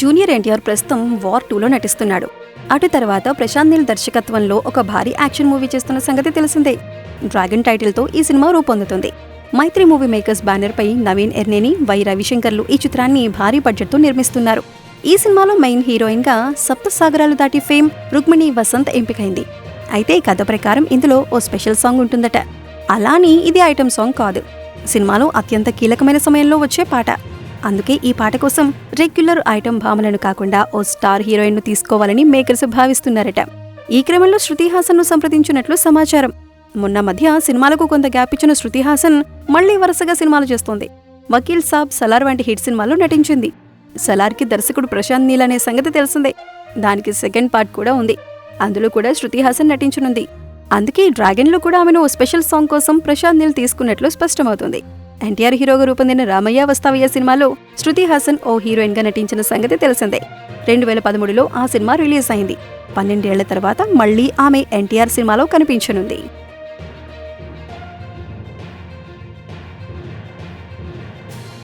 Junior NTR ప్రస్తుతం war టూలో నటిస్తున్నాడు. అటు తర్వాత ప్రశాంత్ నీల్ దర్శకత్వంలో ఒక భారీ యాక్షన్ మూవీ చేస్తున్న సంగతి తెలిసిందే. డ్రాగన్ టైటిల్తో ఈ సినిమా రూపొందుతుంది. మైత్రి మూవీ మేకర్స్ బ్యానర్పై నవీన్ ఎర్నేని వై రవిశంకర్లు ఈ చిత్రాన్ని భారీ బడ్జెట్తో నిర్మిస్తున్నారు. ఈ సినిమాలో మెయిన్ హీరోయిన్గా సప్త సాగరాలు దాటి ఫేమ్ రుక్మిణి వసంత్ ఎంపికైంది. అయితే కథ ప్రకారం ఇందులో ఓ స్పెషల్ సాంగ్ ఉంటుందట. అలాని ఇది ఐటమ్ సాంగ్ కాదు. సినిమాలో అత్యంత కీలకమైన సమయంలో వచ్చే పాట. అందుకే ఈ పాట కోసం రెగ్యులర్ ఐటమ్ భామలను కాకుండా ఓ స్టార్ హీరోయిన్ను తీసుకోవాలని మేకర్స్ భావిస్తున్నారట. ఈ క్రమంలో శృతి హాసన్ను సంప్రదించినట్లు సమాచారం. మొన్న మధ్య సినిమాలకు కొంత గ్యాప్ ఇచ్చిన శృతి హాసన్ మళ్ళీ వరుసగా సినిమాలు చేస్తోంది. వకీల్ సాబ్ సలార్ వంటి హిట్ సినిమాలో నటించింది. సలార్కి దర్శకుడు ప్రశాంత్ నీల్ అనే సంగతి తెలిసిందే. దానికి సెకండ్ పార్ట్ కూడా ఉంది. అందులో కూడా శృతి హాసన్ నటించనుంది. అందుకే డ్రాగన్లో కూడా ఆమెను ఓ స్పెషల్ సాంగ్ కోసం ప్రశాంత్ నీల్ తీసుకున్నట్లు స్పష్టమవుతుంది. ఎన్టీఆర్ హీరోగా రూపొందిన రామయ్య వస్తావయ్య సినిమాలో శృతి హాసన్ ఓ హీరోయిన్గా నటించిన సంగతి తెలిసిందే. రెండు వేల పదమూడులో ఆ సినిమా రిలీజ్ అయింది. పన్నెండేళ్ళ తర్వాత మళ్ళీ ఆమె ఎన్టీఆర్ సినిమాలో కనిపించనుంది.